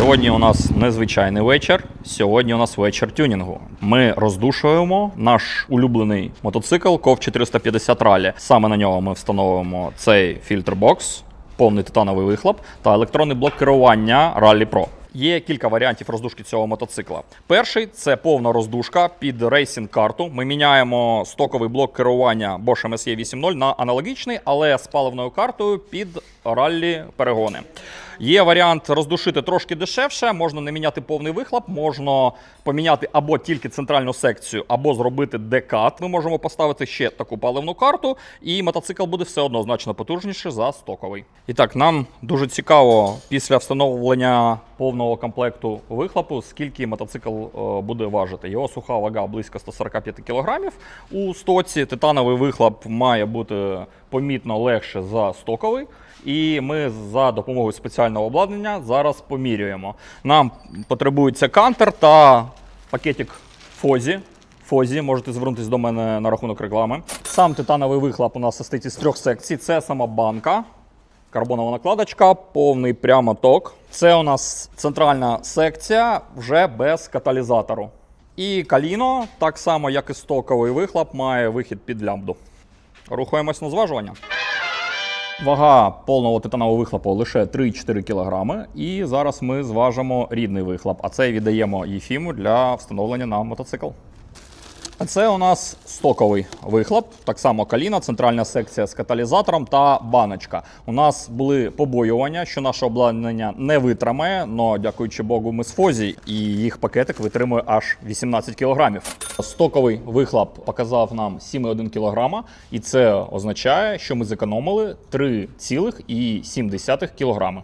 Сьогодні у нас незвичайний вечір. Сьогодні у нас вечір тюнінгу. Ми роздушуємо наш улюблений мотоцикл KOV 450 Rally. Саме на нього ми встановимо цей фільтрбокс, повний титановий вихлоп та електронний блок керування Rally Pro. Є кілька варіантів роздушки цього мотоцикла. Перший це повна роздушка під рейсінг карту. Ми міняємо стоковий блок керування Bosch MSE 8.0 на аналогічний, але з паливною картою під раллі перегони. Є варіант роздушити трошки дешевше, можна не міняти повний вихлоп, можна поміняти або тільки центральну секцію, або зробити декат. Ми можемо поставити ще таку паливну карту, і мотоцикл буде все одно значно потужніше за стоковий. І так, нам дуже цікаво після встановлення повного комплекту вихлопу, скільки мотоцикл е, буде важити. Його суха вага близько 145 кг. У стоці титановий вихлоп має бути помітно легше за стоковий. І ми за допомогою спеціального обладнання зараз помірюємо. Нам потребується кантер та пакетик Фозі. Фозі, можете звернутися до мене на рахунок реклами. Сам титановий вихлоп у нас состоїть із трьох секцій. Це сама банка, карбонова накладочка, повний прямоток. Це у нас центральна секція вже без каталізатору. І каліно, так само як і стоковий вихлоп, має вихід під лямбду. Рухаємось на зважування. Вага повного титанового вихлопу лише 3-4 кг. І зараз ми зважимо рідний вихлоп, а це віддаємо Єфіму для встановлення на мотоцикл. Це у нас стоковий вихлоп, так само каліна, центральна секція з каталізатором та баночка. У нас були побоювання, що наше обладнання не витримає, але дякуючи Богу, ми з Фозі, і їх пакетик витримує аж 18 кг. Стоковий вихлоп показав нам 7,1 кг, і це означає, що ми зекономили 3,7 кг.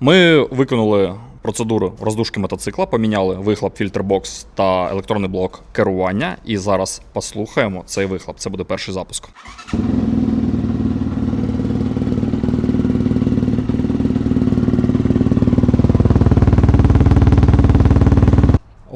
Ми виконали процедуру роздушки мотоцикла, поміняли вихлоп, фільтрбокс та електронний блок керування. І зараз послухаємо цей вихлоп. Це буде перший запуск.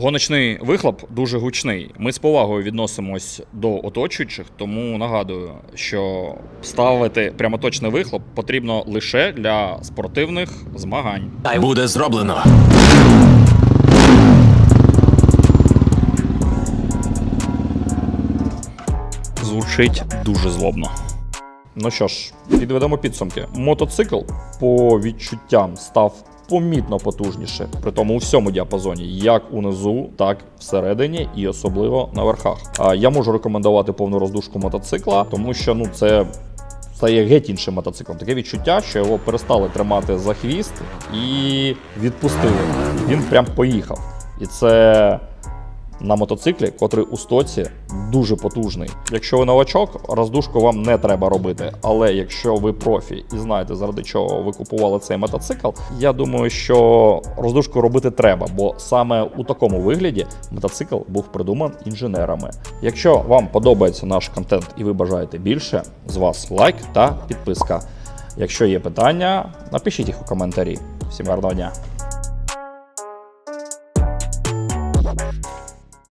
Гоночний вихлоп дуже гучний. Ми з повагою відносимось до оточуючих, тому нагадую, що ставити прямоточний вихлоп потрібно лише для спортивних змагань. Буде зроблено. Звучить дуже злобно. Ну що ж, підведемо підсумки. Мотоцикл по відчуттям став помітно потужніше, при тому у всьому діапазоні, як унизу, так всередині, і особливо на верхах. Я можу рекомендувати повну роздушку мотоцикла, тому що ну це. Стає геть іншим мотоциклом. Таке відчуття, що його перестали тримати за хвіст і відпустили. Він прям поїхав. І це на мотоциклі, котрий у стоці дуже потужний. Якщо ви новачок, роздушку вам не треба робити. Але якщо ви профі і знаєте, заради чого ви купували цей мотоцикл, я думаю, що роздушку робити треба, бо саме у такому вигляді мотоцикл був придуманий інженерами. Якщо вам подобається наш контент і ви бажаєте більше, з вас лайк та підписка. Якщо є питання, напишіть їх у коментарі. Всім гарного дня!